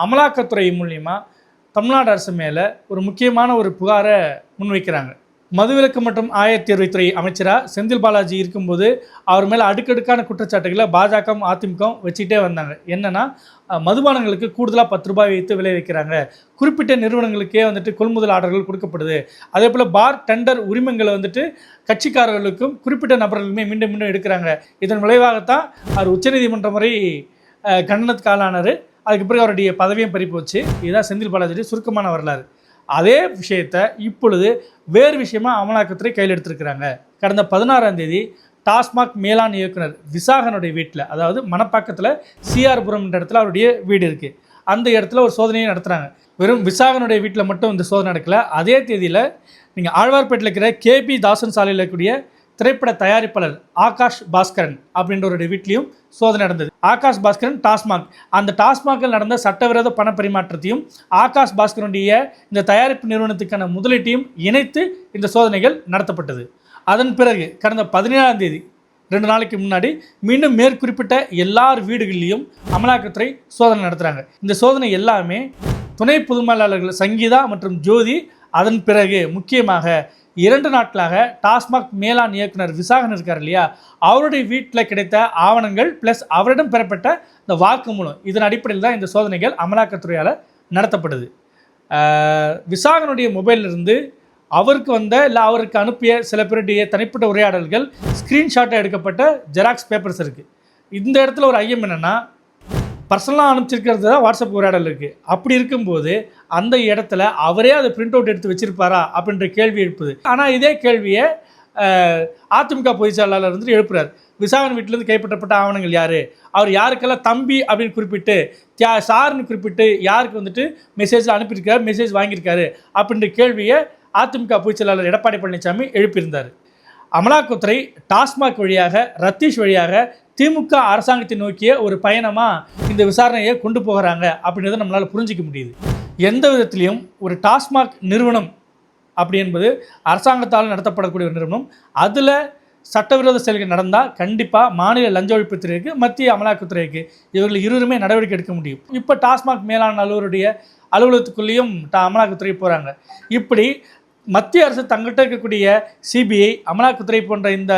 அமலாக்கத்துறை மூலியமாக தமிழ்நாடு அரசு மேலே ஒரு முக்கியமான ஒரு புகாரை முன்வைக்கிறாங்க. மதுவிலக்கு மற்றும் ஆயத்தீர்வைத்துறை அமைச்சராக செந்தில் பாலாஜி இருக்கும்போது அவர் மேலே அடுக்கடுக்கான குற்றச்சாட்டுகளை பாஜக அதிமுக வச்சுக்கிட்டே வந்தாங்க. என்னென்னா மதுபானங்களுக்கு கூடுதலாக பத்து ரூபாய் வைத்து விலை வைக்கிறாங்க. குறிப்பிட்ட நிறுவனங்களுக்கே வந்துட்டு கொள்முதல் ஆர்டர்கள் கொடுக்கப்படுது. அதே போல் பார் டெண்டர் உரிமங்களை வந்துட்டு கட்சிக்காரர்களுக்கும் குறிப்பிட்ட நபர்களுமே மீண்டும் மீண்டும் எடுக்கிறாங்க. இதன் விளைவாகத்தான் அவர் உச்சநீதிமன்றம் வரை கண்டனத்துக்கு ஆளானார். அதுக்கு பிறகு அவருடைய பதவியும் பறி போச்சு இதுதான் செந்தில் பாலாஜியுடைய சுருக்கமான வரலாறு. அதே விஷயத்தை இப்பொழுது வேறு விஷயமா அமலாக்கத்துறை கையில் எடுத்திருக்கிறாங்க. கடந்த பதினாறாம் தேதி டாஸ்மாக் மேலாண் இயக்குனர் விசாகனுடைய வீட்டில் அதாவது மணப்பாக்கத்தில் சிஆர்புரம் என்ற இடத்துல அவருடைய வீடு இருக்குது அந்த இடத்துல ஒரு சோதனையை நடத்துகிறாங்க வெறும் விசாகனுடைய வீட்டில் மட்டும் இந்த சோதனை நடக்கல. அதே தேதியில் நீங்கள் ஆழ்வார்பேட்டில் இருக்கிற கேபி தாசன் சாலையில் இருக்கக்கூடிய திரைப்பட தயாரிப்பாளர் ஆகாஷ் பாஸ்கரன் அப்படின்றவருடைய வீட்லேயும் சோதனை நடந்தது. ஆகாஷ் பாஸ்கரன் டாஸ்மாக். அந்த டாஸ்மாகில் நடந்த சட்டவிரோத பண பரிமாற்றத்தையும் ஆகாஷ் பாஸ்கரனுடைய இந்த தயாரிப்பு நிறுவனத்துக்கான முதலீட்டையும் இணைத்து இந்த சோதனைகள் நடத்தப்பட்டது. அதன் பிறகு கடந்த பதினேழாம் தேதி ரெண்டு நாளைக்கு முன்னாடி மீண்டும் மேற்குறிப்பிட்ட எல்லார் வீடுகளிலையும் அமலாக்கத்துறை சோதனை நடத்துகிறாங்க இந்த சோதனை எல்லாமே துணை பொதுமேலாளர்கள் சங்கீதா மற்றும் ஜோதி அதன் பிறகு முக்கியமாக இரண்டு நாட்களாக டாஸ்மாக் மேலாண் இயக்குனர் விசாகன் இருக்கார் இல்லையா? அவருடைய வீட்டில் கிடைத்த ஆவணங்கள் ப்ளஸ் அவரிடம் பெறப்பட்ட இந்த வாக்குமூலம். இதன் அடிப்படையில் தான் இந்த சோதனைகள் அமலாக்கத்துறையால் நடத்தப்படுது. விசாகனுடைய மொபைலிருந்து இருந்து அவருக்கு வந்த இல்லை அவருக்கு அனுப்பிய சில பேருடைய தனிப்பட்ட உரையாடல்கள் ஸ்க்ரீன்ஷாட்டை எடுக்கப்பட்ட ஜெராக்ஸ் பேப்பர்ஸ் இருக்குது இந்த இடத்துல ஒரு ஐயம் என்னென்னா பர்சனலாக அனுப்பிச்சிருக்கிறது தான் வாட்ஸ்அப் உரையாடல் இருக்குது அப்படி இருக்கும்போது அந்த இடத்துல அவரே அதை பிரிண்ட் அவுட் எடுத்து வச்சிருப்பாரா அப்படின்ற கேள்வி எழுப்புது. ஆனால் இதே கேள்வியை அதிமுக பொதுச் செயலாளர் இருந்துட்டு எழுப்புறாரு. விசாகன் வீட்டிலேருந்து கைப்பற்றப்பட்ட ஆவணங்கள் யார்? அவர் யாருக்கெல்லாம் தம்பி அப்படின்னு குறிப்பிட்டு தியா சார்னு குறிப்பிட்டு யாருக்கு வந்துட்டு மெசேஜில் அனுப்பியிருக்காரு மெசேஜ் வாங்கியிருக்காரு அப்படின்ற கேள்வியை அதிமுக பொதுச் செயலாளர் எடப்பாடி பழனிசாமி எழுப்பியிருந்தார். அமலாக்கத்துறை டாஸ்மாக் வழியாக ரத்தீஷ் வழியாக திமுக அரசாங்கத்தை நோக்கிய ஒரு பயணமாக இந்த விசாரணையை கொண்டு போகிறாங்க அப்படின்றத நம்மளால் புரிஞ்சிக்க முடியுது. எந்த விதத்திலையும் ஒரு டாஸ்மாக் நிறுவனம் அப்படி என்பது அரசாங்கத்தால் நடத்தப்படக்கூடிய ஒரு நிறுவனம். அதில் சட்டவிரோத செயல்கள் நடந்தால் கண்டிப்பாக மாநில லஞ்ச ஒழிப்புத்துறைக்கு மத்திய அமலாக்கத்துறைக்கு இவர்கள் இருவருமே நடவடிக்கை எடுக்க முடியும். இப்போ டாஸ்மாக் மேலாண் அலுவலருடைய அலுவலகத்துக்குள்ளேயும் டா அமலாக்கத்துறை போகிறாங்க இப்படி மத்திய அரசு தங்கிட்ட இருக்கக்கூடிய சிபிஐ அமலாக்கத்துறை போன்ற இந்த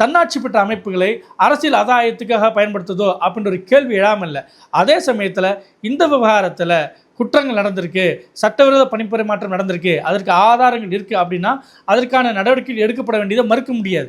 தன்னாட்சி பெற்ற அமைப்புகளை அரசியல் ஆதாயத்துக்காக பயன்படுத்துதோ அப்படின்ற ஒரு கேள்வி எழாமல் இல்லை அதே சமயத்தில் இந்த விவகாரத்தில் குற்றங்கள் நடந்திருக்கு சட்டவிரோத பணிப்பரிமாற்றம் நடந்திருக்கு அதற்கு ஆதாரங்கள் இருக்குது அப்படின்னா அதற்கான நடவடிக்கைகள் எடுக்கப்பட வேண்டியதை மறுக்க முடியாது.